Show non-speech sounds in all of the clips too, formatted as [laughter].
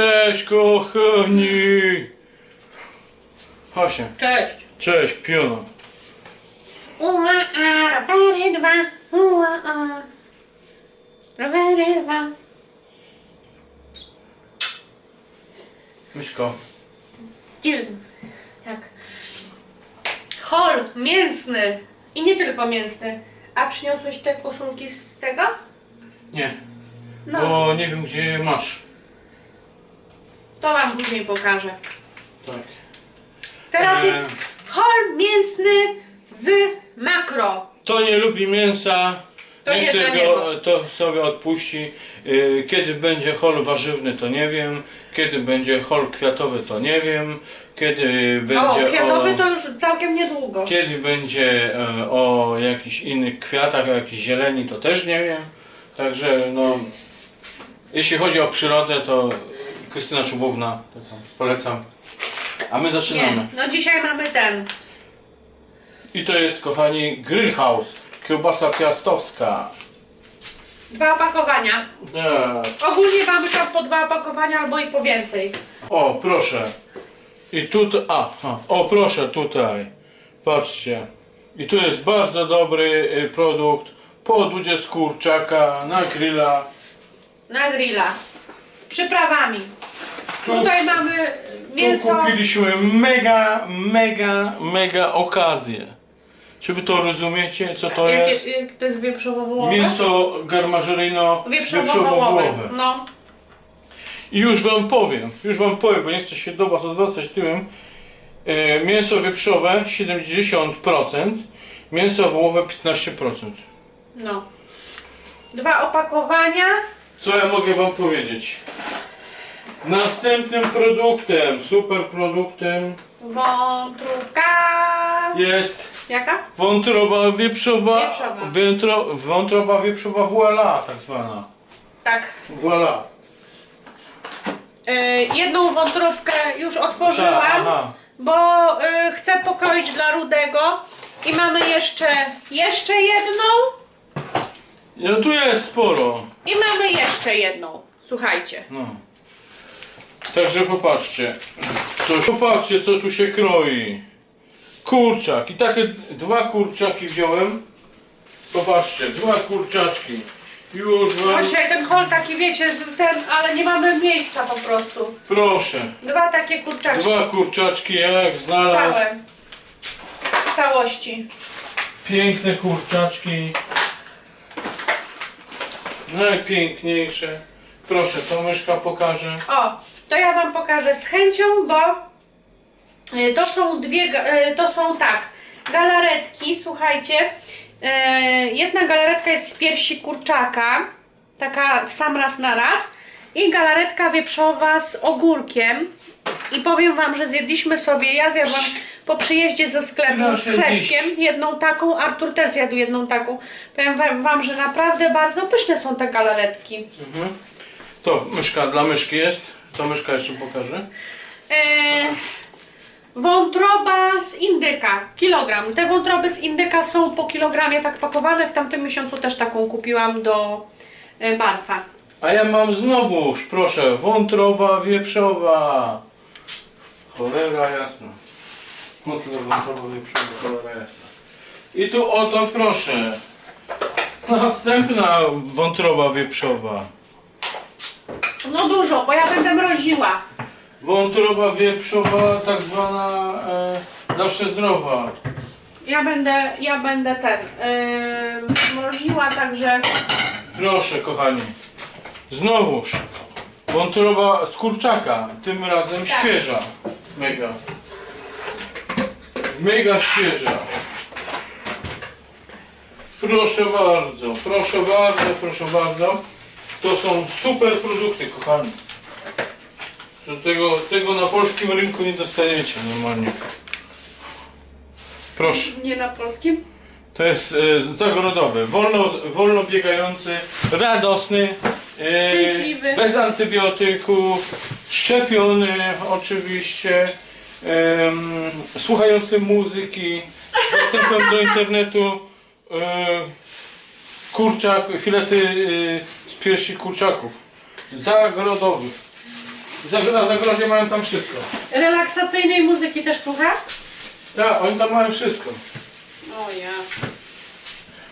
Cześć kochani! Hasia, Cześć. cześć piona. Ua, a, rowery dwa. Ua, a. Rowery dwa. Myszko, Dzień. Tak. Hol mięsny. I nie tylko mięsny. A przyniosłeś te koszulki z tego? nie, No, bo nie wiem gdzie je masz. To wam później pokażę. Tak. Teraz Eee. jest hol mięsny z makro. To nie lubi mięsa, To nie dla go, niego. to sobie odpuści. Yy, Kiedy będzie hol warzywny to nie wiem, kiedy będzie hol kwiatowy to nie wiem, kiedy będzie O, kwiatowy o... to już całkiem niedługo. Kiedy będzie e, o jakichś innych kwiatach, o jakiejś zieleni, to też nie wiem. Także no, jeśli chodzi o przyrodę, to Krystyna tam polecam. A my zaczynamy. Nie, no dzisiaj mamy ten. I to jest, kochani, Grill House, kiełbasa piastowska. Dwa opakowania. Tak. Ogólnie mamy tam po dwa opakowania albo i po więcej. O, proszę. I tutaj, a, a, o proszę tutaj. Patrzcie. I tu jest bardzo dobry y, produkt. Po odłudzie z kurczaka na grilla. Na grilla. Z przyprawami. Tu- Tutaj mamy Tu mięso. kupiliśmy mega, mega, mega okazję. Czy wy to rozumiecie, co to Jakie, jest? jak to jest wieprzowo-wołowe? Mięso garmażyryjno Wieprzowo-wołowe. wieprzowo-wołowe. No. I już wam powiem, już wam powiem, bo nie chcę się do was odwracać tyłem. E, mięso wieprzowe 70%, mięso wołowe 15%. No. Dwa opakowania. Co ja mogę wam powiedzieć? Następnym produktem, super produktem Wątróbka. jest Jaka? wątroba wieprzowa. Wieprzowa. Wętro, wątroba wieprzowa voila, tak zwana. Tak. Voila. Y, jedną wątróbkę już otworzyłam, Tak, aha. bo y, chcę pokroić dla Rudego. I mamy jeszcze, jeszcze jedną. No tu jest sporo. I mamy jeszcze jedną. Słuchajcie. No. Także popatrzcie. To popatrzcie co tu się kroi. Kurczak. I takie dwa kurczaki wziąłem. Popatrzcie, dwa kurczaczki. Już wam. Dzisiaj ten hol taki wiecie, z ten, ale nie mamy miejsca po prostu. Proszę. Dwa takie kurczaczki. Dwa kurczaczki jak znalazł. Całe. W całości. Piękne kurczaczki. Najpiękniejsze. Proszę, to myszka pokaże. O, to ja wam pokażę z chęcią, bo y, to są dwie, y, to są tak, galaretki, słuchajcie. y, Jedna galaretka jest z piersi kurczaka, taka w sam raz na raz. I galaretka wieprzowa z ogórkiem. I powiem wam, że zjedliśmy sobie, ja zjadłam po przyjeździe ze sklepu z chlebkiem jedną taką, Artur też zjadł jedną taką. Powiem wam, wam, że naprawdę bardzo pyszne są te galaretki. Mhm. To myszka dla myszki jest. To myszka jeszcze pokaże. E, wątroba z indyka, kilogram. Te wątroby z indyka są po kilogramie tak pakowane. W tamtym miesiącu też taką kupiłam do e, barfa. A ja mam znowuż, proszę, wątroba wieprzowa. Cholera jasna. Wątroba wieprzowa, cholera jasna. I tu oto proszę. Następna wątroba wieprzowa. No dużo, bo ja będę mroziła. Wątroba wieprzowa, tak zwana e, zawsze zdrowa. Ja będę, ja będę ten, yy, mroziła, także Proszę, kochani. Znowuż. Wątroba z kurczaka. Tym razem Tak. świeża. Mega. Mega świeża. Proszę bardzo, proszę bardzo, proszę bardzo. To są super produkty, kochani. Do tego, tego na polskim rynku nie dostaniecie normalnie. Proszę. nie na polskim. To jest e, zagrodowy, wolno, wolno biegający, radosny, e, Szczęśliwy. bez antybiotyków, szczepiony oczywiście, em, słuchający muzyki, z dostępem do internetu, e, kurczak, filety e, z piersi kurczaków, zagrodowych. Zag- Na zagrodzie mają tam wszystko. Relaksacyjnej muzyki też słucha? Tak, oni tam mają wszystko. O ja.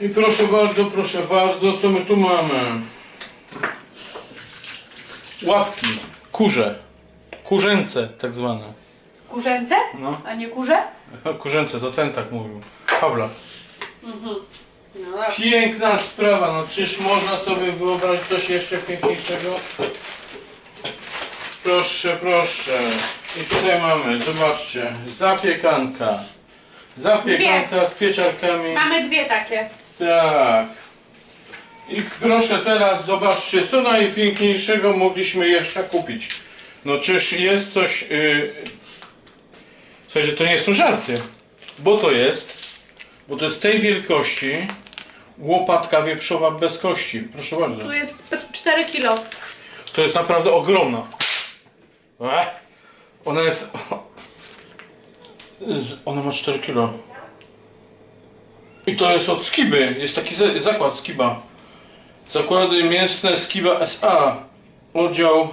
I proszę bardzo, proszę bardzo, co my tu mamy? Łapki, kurze, kurzęce tak zwane. Kurzęce? No, A nie kurze? kurzęce, to ten tak mówił. Pawlak. No dobrze. Piękna sprawa, no czyż można sobie wyobrazić coś jeszcze piękniejszego? Proszę, proszę. I tutaj mamy, zobaczcie, zapiekanka. Zapiekanka z pieczarkami. Mamy dwie takie. Tak. I proszę teraz zobaczcie, co najpiękniejszego mogliśmy jeszcze kupić. No czyż jest coś... Yy... Słuchajcie, to nie są żarty. Bo to jest... Bo to jest tej wielkości łopatka wieprzowa bez kości. Proszę bardzo. Tu jest 4 kilo. To jest naprawdę ogromna. Ech. Ona jest... Ona ma 4 kg. I to jest od Skiby. Jest taki za- zakład Skiba. Zakłady mięsne Skiba S.A. Oddział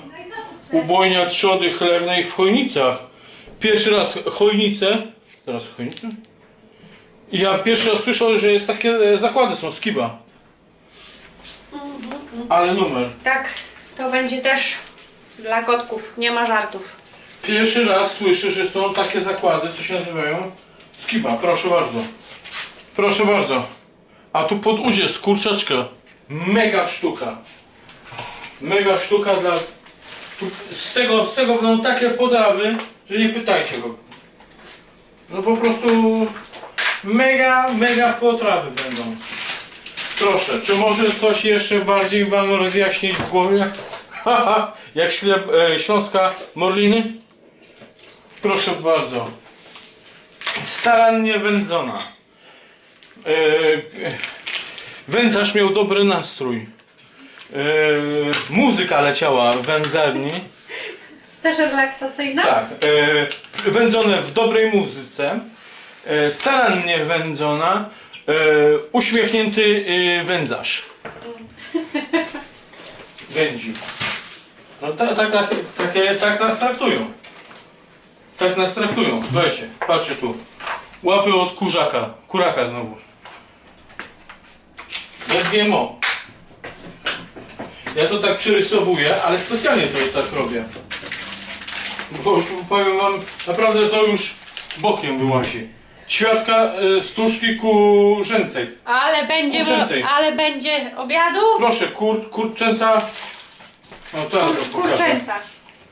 ubojnia trzody chlewnej w Chojnicach. Pierwszy raz Chojnice. Teraz Chojnice? Ja pierwszy raz słyszę, że jest takie e, zakłady są Skiba. Ale numer. Tak, to będzie też dla kotków. Nie ma żartów. Pierwszy raz słyszę, że są takie zakłady, co się nazywają Skiba. Proszę bardzo. Proszę bardzo. A tu pod uzie z kurczaczka. Mega sztuka. Mega sztuka dla... Tu z, tego, z tego będą takie podawy, że nie pytajcie go. No po prostu mega, mega potrawy będą. Proszę, czy może coś jeszcze bardziej wam rozjaśnić w głowie? [laughs] Haha, jak ślep, e, śląska morliny? Proszę bardzo. Starannie wędzona. E, wędzarz miał dobry nastrój. E, muzyka leciała w wędzarni. Też relaksacyjna? Tak. E, wędzone w dobrej muzyce. E, starannie wędzona. E, uśmiechnięty e, wędzarz. [laughs] Wędzi. No tak, tak, tak, takie, tak nas traktują. Tak nas traktują. Słuchajcie, patrzcie tu. Łapy od kurzaka. Kuraka znowu. Bez GMO. Ja to tak przyrysowuję, ale specjalnie to tak robię. Bo już powiem wam, naprawdę to już bokiem wyłazi. Świadka y, stuszki kurzęcej. Ale będzie, Kurczęcej. ale będzie obiadów? Proszę, kur, kurczęca. No to ja wam pokażę. Kurczęca.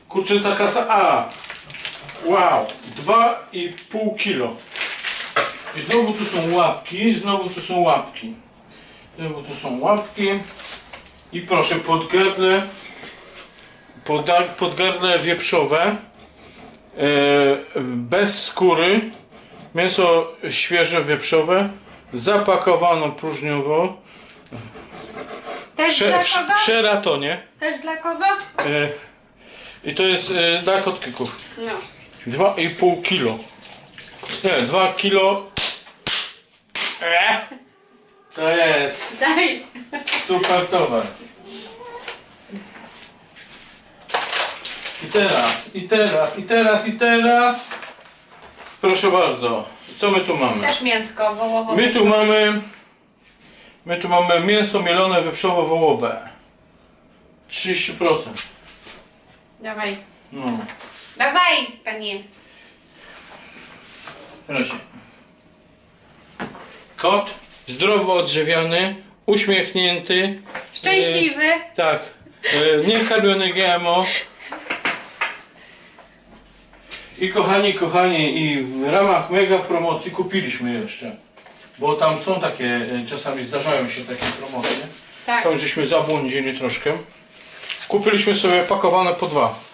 Kurczęca klasa A. Wow, 2,5 kilo. I znowu tu są łapki, znowu tu są łapki. Znowu tu są łapki. I proszę, podgardle, podgardle wieprzowe, e, bez skóry, mięso świeże wieprzowe, zapakowano próżniowo, Też Prze, dla kogo? w szeratonie. Też dla kogo? E, I to jest e, dla kotkików. No. 2,5 kilo. Nie, 2 kilo. E, to jest Daj. super towar. I teraz, i teraz, i teraz, i teraz. Proszę bardzo. Co my tu mamy? Też mięsko wołowo. My tu mamy. My tu mamy mięso mielone wieprzowo-wołowe. 30%. Dawaj. No. Dawaj, panie. Proszę. Kot zdrowo odżywiony, uśmiechnięty. Szczęśliwy. E, tak. E, nie karmiony GMO. I kochani, kochani, i w ramach mega promocji kupiliśmy jeszcze. Bo tam są takie, e, czasami zdarzają się takie promocje. Tak. Tam żeśmy zabłądzili troszkę. Kupiliśmy sobie pakowane po dwa.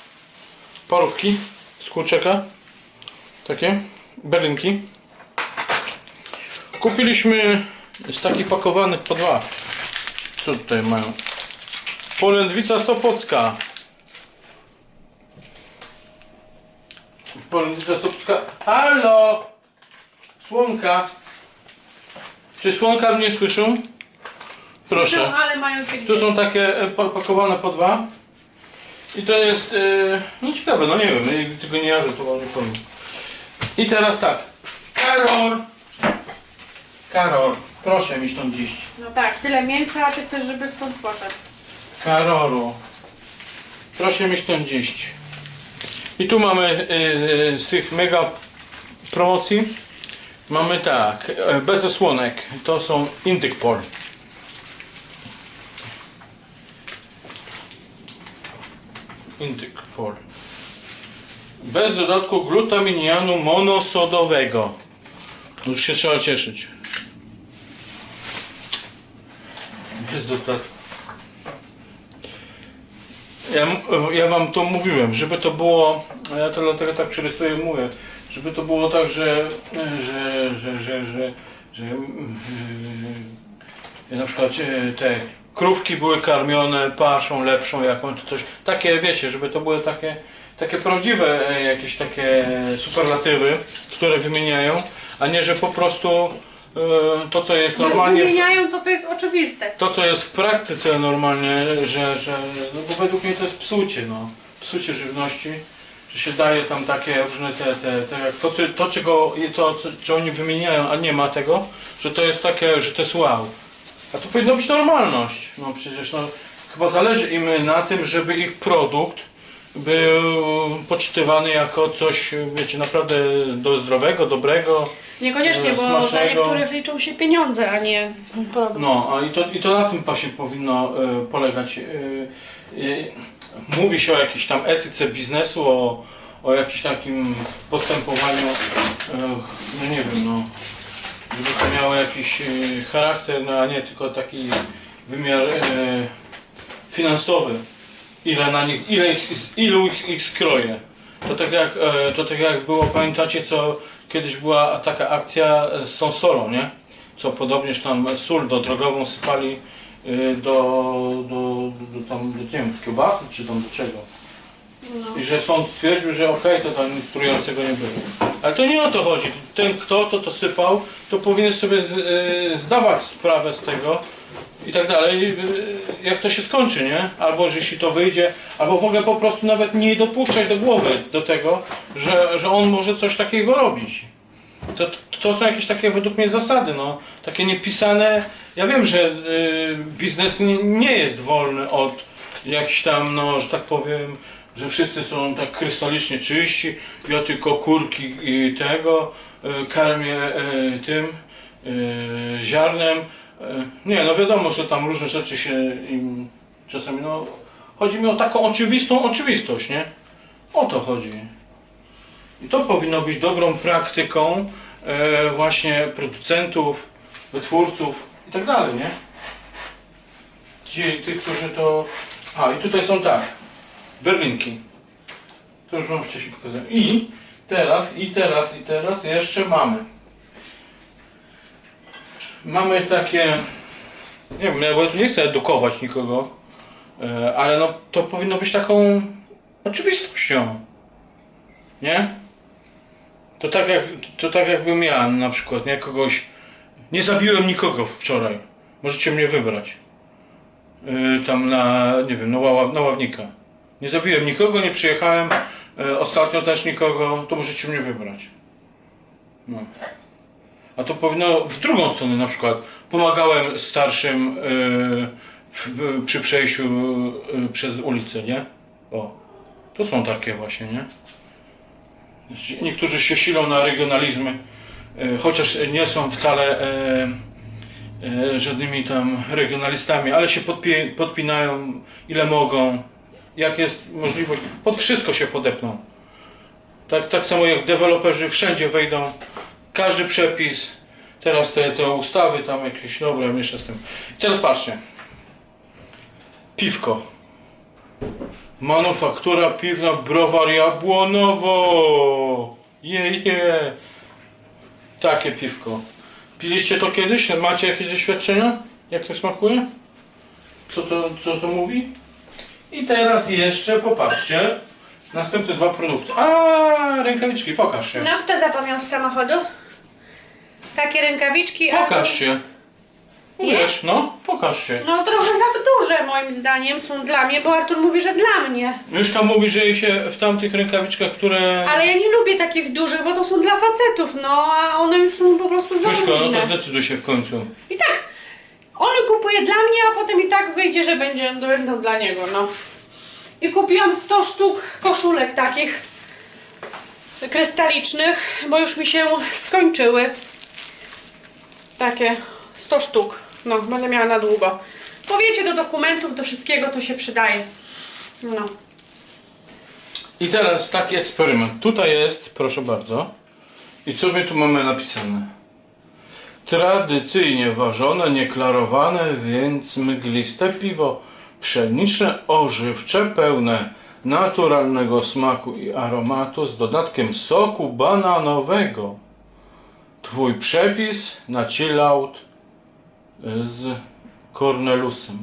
Parówki z kurczaka. Takie. Berlinki. Kupiliśmy z takich pakowanych po dwa. Co tutaj mają? Polędwica Sopocka. Polędwica Sopocka. Halo! Słonka. Czy słonka mnie słyszą? Proszę. Ale mają. Tu są takie e, pa- pakowane po dwa. I to jest, yy, no ciekawe, no nie wiem, tego nie jadę, to wam nie powiem. I teraz tak, Karol, Karol, proszę mi stąd iść. No tak, tyle mięsa, a ty chcesz, żeby stąd poszedł. Karolu, proszę mi stąd iść. I tu mamy yy, z tych mega promocji, mamy tak, yy, bez osłonek, to są Indykpol. Indykpol. Bez dodatku glutaminianu monosodowego. Już się trzeba cieszyć. Bez dodatku. Ja, ja wam to mówiłem, żeby to było, ja to dlatego tak przerysuję mówię, żeby to było tak, że, że, że, że, że, że yy, na przykład yy, te krówki były karmione paszą lepszą jakąś czy coś, takie wiecie, żeby to były takie, takie prawdziwe e, jakieś takie superlatywy, które wymieniają, a nie, że po prostu yy, to co jest normalnie... w- Wymieniają to, co jest oczywiste. to, co jest w praktyce normalnie, że, że no bo według mnie to jest psucie, no. Psucie żywności, że się daje tam takie różne te, te, te jak to, co- to czego, to, co, co oni wymieniają, a nie ma tego, że to jest takie, że to jest wow. A to powinno być normalność. No przecież no, chyba zależy im na tym, żeby ich produkt był poczytywany jako coś, wiecie, naprawdę do zdrowego, dobrego. Niekoniecznie, E, bo dla smacznego. niektórych liczą się pieniądze, a nie produkt. No, a i to, i to na tym właśnie powinno e, polegać. E, e, mówi się o jakiejś tam etyce biznesu, o, o jakimś takim postępowaniu, e, no nie wiem, no, żeby to miało jakiś e, charakter, no a nie tylko taki wymiar e, finansowy. Ile na nich, ile ich, ilu ich, ich skroje. To tak jak, e, to tak jak było, pamiętacie co kiedyś była taka akcja z tą solą, nie? Co podobnież tam sól do drogową sypali y, do, do, do, tam, do, nie wiem, kiełbasy czy tam do czego. No. I że sąd stwierdził, że okej, to tam trującego nie było. Ale to nie o to chodzi. Ten kto to to sypał, to powinien sobie z, y, zdawać sprawę z tego i tak dalej, y, jak to się skończy, nie? Albo że jeśli to wyjdzie, albo w ogóle po prostu nawet nie dopuszczać do głowy do tego, że, że on może coś takiego robić. To, to są jakieś takie według mnie zasady, no. Takie niepisane. Ja wiem, że y, biznes nie, nie jest wolny od jakichś tam, no, że tak powiem, że wszyscy są tak krystalicznie czyści. Ja tylko kurki i tego y, karmię y, tym y, ziarnem. Nie, no wiadomo, że tam różne rzeczy się im czasami, no. Chodzi mi o taką oczywistą oczywistość, nie? O to chodzi. I to powinno być dobrą praktyką e, właśnie producentów, wytwórców i tak dalej, nie? Ci, tych, którzy to... A, i tutaj są tak, berlinki. To już wam wcześniej pokazałem. I teraz, i teraz, i teraz jeszcze mamy. Mamy takie... Nie wiem, ja tu nie chcę edukować nikogo, e, ale no to powinno być taką oczywistością. Nie? To tak, jak, to tak jakbym ja na przykład, nie? Kogoś... Nie zabiłem nikogo wczoraj. Możecie mnie wybrać. Yy, tam na, nie wiem, na, ław, na ławnika. Nie zabiłem nikogo, nie przyjechałem. Yy, ostatnio też nikogo, to możecie mnie wybrać. No. A to powinno w drugą stronę na przykład. Pomagałem starszym yy, w, w, przy przejściu yy, przez ulicę, nie? O. To są takie właśnie, nie? Niektórzy się silą na regionalizmy, e, chociaż nie są wcale e, e, żadnymi tam regionalistami, ale się podpi podpinają ile mogą, jak jest możliwość, pod wszystko się podepną. Tak, tak samo jak deweloperzy wszędzie wejdą, każdy przepis, teraz te, te ustawy tam jakieś, dobra, mniejsza z tym. I teraz patrzcie, piwko. Manufaktura piwna Browar Jabłonowo. Je, je. Takie piwko. Piliście to kiedyś? Macie jakieś doświadczenia? Jak to smakuje? Co to, co to mówi? I teraz jeszcze popatrzcie. Następne dwa produkty. A, rękawiczki, pokaż się. No, kto zapomniał z samochodu? Takie rękawiczki. Pokaż się. Wiesz, no, pokaż się. No trochę za duże moim zdaniem są dla mnie, bo Artur mówi, że dla mnie. Mieszka mówi, że jej się w tamtych rękawiczkach, które... Ale ja nie lubię takich dużych, bo to są dla facetów, no a one już są po prostu za Myszko, no to zdecyduj się w końcu. I tak, on kupuje dla mnie, a potem i tak wyjdzie, że będzie, będą dla niego, no. I kupiłam 100 sztuk koszulek takich krystalicznych, bo już mi się skończyły. Takie 100 sztuk. No, będę miała na długo. Bo wiecie, do dokumentów, do wszystkiego to się przydaje. No. I teraz taki eksperyment. Tutaj jest, proszę bardzo. I co my tu mamy napisane? Tradycyjnie ważone, nieklarowane, więc mgliste piwo pszeniczne, ożywcze, pełne naturalnego smaku i aromatu z dodatkiem soku bananowego. Twój przepis na chillout z Cornelusem.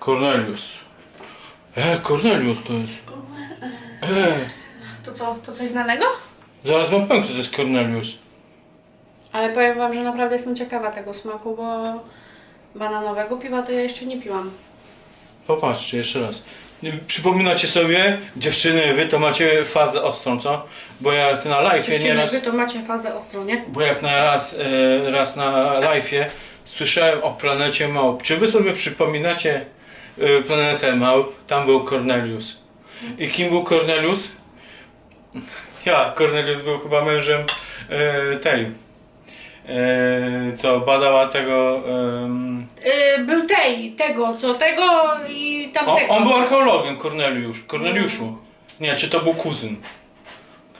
Cornelius. E, Cornelius to jest. E, To co, to coś znanego? zaraz wam powiem, co to jest Cornelius. Ale powiem wam, że naprawdę jestem ciekawa tego smaku, bo bananowego piwa to ja jeszcze nie piłam. Popatrzcie jeszcze raz. Przypominacie sobie, dziewczyny, wy to macie fazę ostrą, co? Bo jak na live Dziewczyny, nieraz, wy to macie fazę ostrą, nie? bo jak na raz, e, raz na live słyszałem o planecie małp. Czy wy sobie przypominacie e, planetę małp? Tam był Cornelius. I kim był Cornelius? [laughs] Ja, Cornelius był chyba mężem e, tej, e, co badała tego. Yy, był tej, tego, co tego i tamtego. on był archeologiem, Korneliusz. Korneliuszu. Nie, czy to był kuzyn?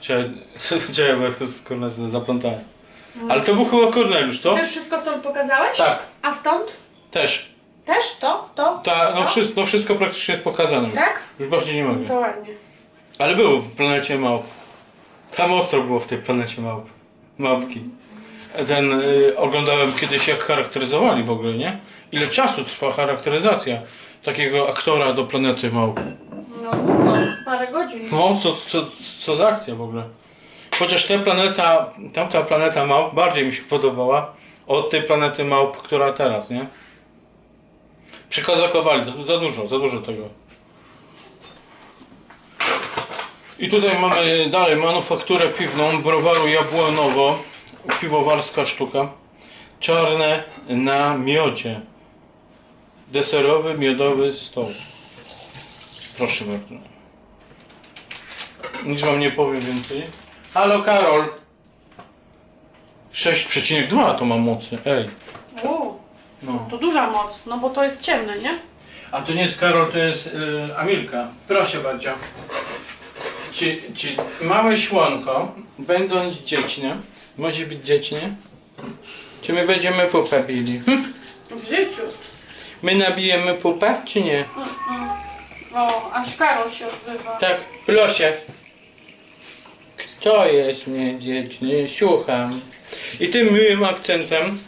Czy, czy [laughs] ja kurna zaplątałem. Ale to był chyba Korneliusz, co? Też wszystko stąd pokazałeś? Tak, A stąd? też. Też to? To? Ta, no, To? wszystko, no wszystko praktycznie jest pokazane. Tak? Już bardziej nie mogę. To ładnie. Ale było w planecie małp. Tam ostro było w tej planecie małp. Małpki. Ten, y, oglądałem kiedyś jak charakteryzowali w ogóle, nie? Ile czasu trwa charakteryzacja takiego aktora do planety małp. No długo, parę godzin. No, co, co, co za akcja w ogóle. Chociaż ta planeta, tamta planeta małp bardziej mi się podobała od tej planety małp, która teraz, nie? Przekazakowali, za, za dużo, za dużo tego. I tutaj mamy dalej manufakturę piwną browaru Jabłonowo, piwowarska sztuka. Czarne na miodzie. Deserowy, miodowy stoł. Proszę bardzo. Nic wam nie powiem więcej. Halo Karol. 6,2 to ma mocy. Ej. Uuu, No. to duża moc, no bo to jest ciemne, nie? A to nie jest Karol, to jest y, Amilka. Proszę bardzo. Czy, czy małe śłonko, będąc dziecine, może być dziecinie? Czy my będziemy pupę pili? Hm? W życiu. My nabijemy pupę, czy nie? O, aż Karol się odzywa. Tak, proszę. Kto jest niedzieczny? Słucham. I tym miłym akcentem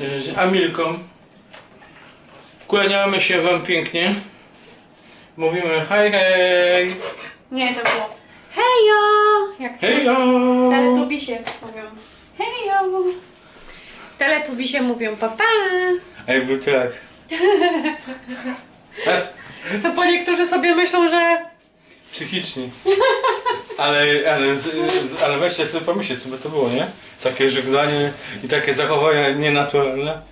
y, z Amilką kłaniamy się wam pięknie. Mówimy hej hej. Nie, to było hejo! Jak Hejo. teletubisie mówią. Hejo! Teletubisie mówią papa. A jakby tak. [laughs] Co po niektórzy sobie myślą, że Psychicznie. Ale, ale, z, z, ale weźcie sobie pomyśleć, co by to było, nie? Takie żegnanie i takie zachowania nienaturalne.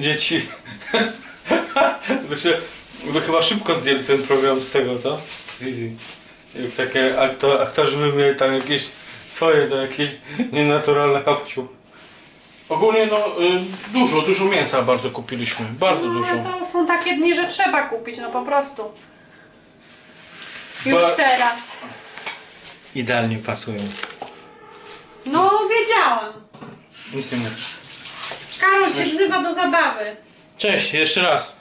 Dzieci. [laughs] By, się, by chyba szybko zdjęli ten program z tego, co? Z wizji. Jak takie aktor, aktorzy by mieli tam jakieś swoje, to jakieś nienaturalne kapciu. Ogólnie no y, dużo, dużo mięsa bardzo kupiliśmy. Bardzo no, dużo. to są takie dni, że trzeba kupić, no po prostu. Już Ba- teraz. Idealnie pasują. No wiedziałam. Nic nie mówię. Karol cię wzywa do zabawy. Cześć, jeszcze raz.